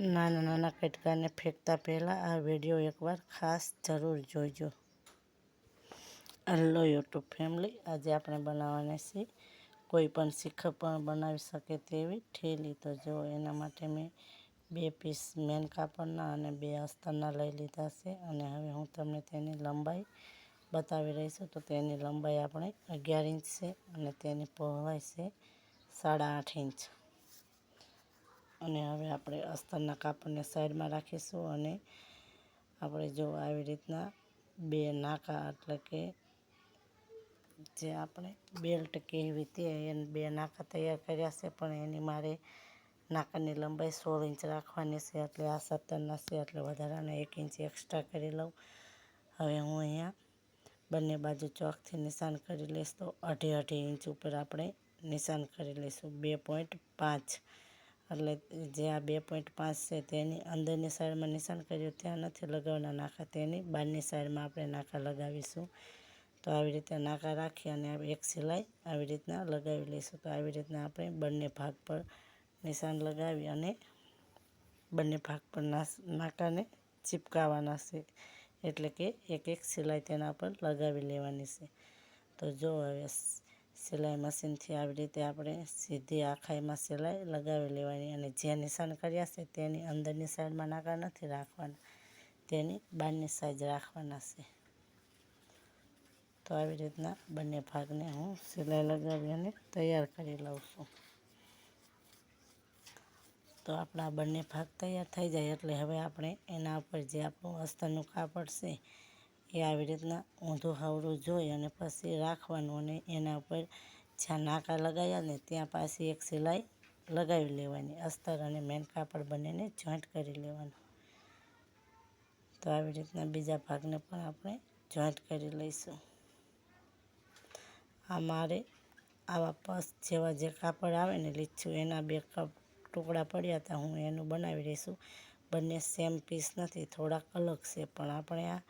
નાના નાના કટકાને ફેંકતા પહેલાં આ વીડિયો એકવાર ખાસ જરૂર જોઈજો હલો યુટ્યુબ ફેમિલી આજે આપણે બનાવવાના છે કોઈ પણ શીખ પણ બનાવી શકે તેવી ઠેલી તો જો એના માટે મેં બે પીસ મેન કાપડના અને બે અસ્તરના લઈ લીધા છે. અને હવે હું તમને તેની લંબાઈ બતાવી રહી છું. તો તેની લંબાઈ આપણે અગિયાર ઇંચ છે અને તેની પહોળાઈ છે સાડા આઠ ઇંચ. અને હવે આપણે અસ્તરના કાપડને સાઈડમાં રાખીશું અને આપણે જો આવી રીતના બે નાકા એટલે કે જે આપણે બેલ્ટ કહેવી તે એને બે નાકા તૈયાર કર્યા છે, પણ એની મારે નાકાની લંબાઈ સોળ ઇંચ રાખવાની છે એટલે આ સત્તરના છે એટલે વધારાના એક ઇંચ એક્સ્ટ્રા કરી લઉં. હવે હું અહીંયા બંને બાજુ ચોકથી નિશાન કરી લઈશ તો અઢી અઢી ઇંચ ઉપર આપણે નિશાન કરી લઈશું, બે પોઈન્ટ પાંચ. એટલે જે આ બે પોઈન્ટ પાંચ છે તેની અંદરની સાઈડમાં નિશાન કર્યું, ત્યાં નથી લગાવવાના નાખા. તેની બહારની સાઈડમાં આપણે નાખા લગાવીશું. તો આવી રીતે નાકા રાખી અને એક સિલાઈ આવી રીતના લગાવી લઈશું. તો આવી રીતના આપણે બંને ભાગ પર નિશાન લગાવી અને બંને ભાગ પર નાકાને ચીપકાવવાના છે. એટલે કે એક એક સિલાઈ તેના પર લગાવી લેવાની છે. તો જો હવે સિલાઈ મશીનથી આવી રીતે આપણે સીધી આખાઈમાં સિલાઈ લગાવી લેવાની અને જે નિશાન કર્યા છે તેની અંદરની સાઈડમાં નાકા નથી રાખવાના. તેની બહારની સાઈડ રાખવાના છે. તો આવી રીતના બંને ભાગને હું સિલાઈ લગાવી અને તૈયાર કરી લઉં છું. તો આપણા બંને ભાગ તૈયાર થઈ જાય એટલે હવે આપણે એના ઉપર જે આપણું અસ્તરનું કાપડ છે એ આવી રીતના ઊંધું હાવડું જોઈ અને પછી રાખવાનું અને એના ઉપર જ્યાં નાકા લગાવ્યા ને ત્યાં પાછી એક સિલાઈ લગાવી લેવાની. અસ્તર અને મેન કાપડ બંનેને જોઈન્ટ કરી લેવાનું. તો આવી રીતના બીજા ભાગને પણ આપણે જોઈન્ટ કરી લઈશું. આ મારે આવા પસ જેવા જે કાપડ આવે ને લીચું એના બે કપ ટુકડા પડ્યા હતા હું એનું બનાવી દઈશું બંને સેમ પીસ નથી, થોડાક અલગ છે, પણ આપણે આ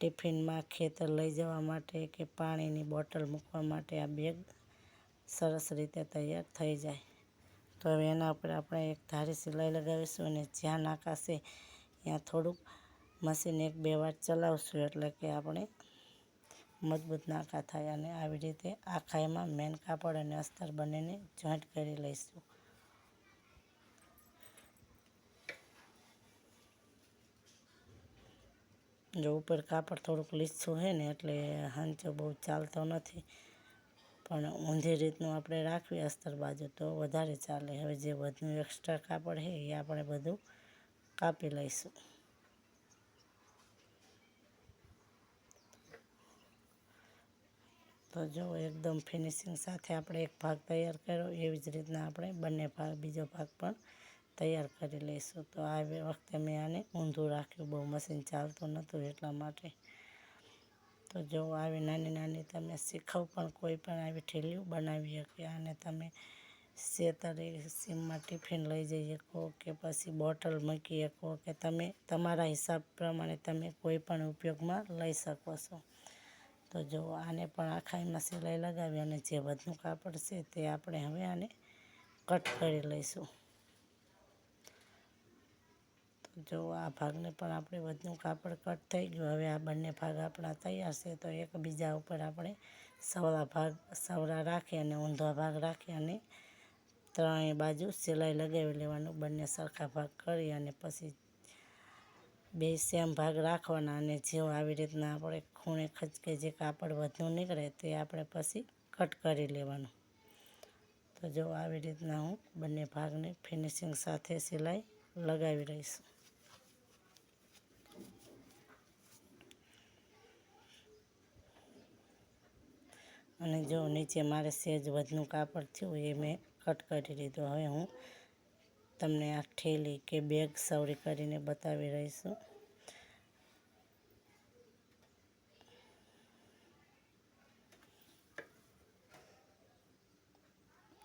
ટિફિનમાં ખેતર લઈ જવા માટે કે પાણીની બોટલ મૂકવા માટે આ બેગ સરસ રીતે તૈયાર થઈ જાય. તો હવે એના ઉપર આપણે એક ધારી સિલાઈ લગાવીશું અને જ્યાં નાકાશે ત્યાં થોડુંક મશીન એક બે વાર ચલાવશું એટલે કે આપણે મજબૂત નાકા થાય અને આવી રીતે આખાઈમાં મેન કાપડ અને અસ્તર બંનેને જોઈન્ટ કરી લઈશું. જો ઉપર કાપડ થોડુંક લીસું છે ને એટલે હાંચો બહુ ચાલતો નથી. પણ ઊંધી રીતનું આપણે રાખવી અસ્તર બાજુ તો વધારે ચાલે. હવે જે વધું એક્સ્ટ્રા કાપડ છે એ આપણે બધું કાપી લઈશું. તો જો એકદમ ફિનિશિંગ સાથે આપણે એક ભાગ તૈયાર કર્યો, એવી જ રીતના આપણે બંને ભાગ બીજો ભાગ પણ તૈયાર કરી લઈશું. તો આ વખતે મેં આને ઊંધું રાખ્યું. બહુ મશીન ચાલતું નહોતું એટલા માટે. તો જો આવી નાની નાની તમે શીખવ પણ કોઈ પણ આવી ઠેલીઓ બનાવી શકે. અને તમે સેતરે સીમમાં ટિફિન લઈ જઈ શકો કે પછી બોટલ મૂકી શકો કે તમે તમારા હિસાબ પ્રમાણે તમે કોઈ પણ ઉપયોગમાં લઈ શકો છો. તો જો આને પણ આખાઈમાં સિલાઈ લગાવી અને જે વધનું કાપડ છે તે આપણે હવે આને કટ કરી લઈશું. જો આ ભાગને પણ આપણે વધનું કાપડ કટ થઈ ગયું. હવે આ બંને ભાગ આપણા તૈયાર છે, તો એકબીજા ઉપર આપણે સવળા ભાગ, સવરા રાખી અને ઊંધા ભાગ રાખી અને ત્રણેય બાજુ સિલાઈ લગાવી લેવાનું, બંને સરખા ભાગ કરી અને પછી બે સેમ ભાગ રાખવાના અને જેવો આવી રીતના આપણે ખૂણે ખચકે જે કાપડ વધુ નીકળે તે આપણે પછી કટ કરી લેવાનું. તો જો આવી રીતના હું બંને ભાગને ફિનિશિંગ સાથે સિલાઈ લગાવી રહીશ. અને જો નીચે મારે સેજ વધનું કાપડ થયું એ મેં કટ કરી લીધું. હવે હું તમને આ ઠેલી કે બેગ સવરી કરીને બતાવી રહીશું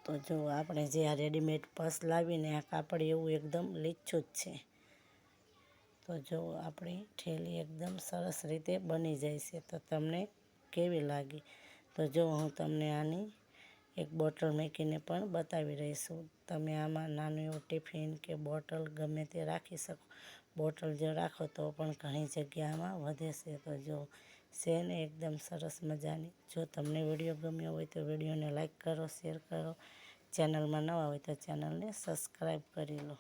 તો જો આપણે જે આ રેડીમેડ પર્સ લાવીને આ કાપડ એવું એકદમ લીચું જ છે. તો જો આપણી ઠેલી એકદમ સરસ રીતે બની જાય છે. તો તમને કેવી લાગી? તો જો હું તમને આની એક બોટલ મૂકીને પણ બતાવી રહીશું તમે આમાં નાનું એવું ટિફિન કે બોટલ ગમે તે રાખી શકો. બોટલ જો રાખો તો પણ ઘણી જગ્યામાં વધે છે. તો જો છે ને એકદમ સરસ મજાની. જો તમને વીડિયો ગમ્યો હોય તો વિડીયોને લાઇક કરો, શેર કરો. ચેનલમાં નવા હોય તો ચેનલને સબસ્ક્રાઈબ કરી લો.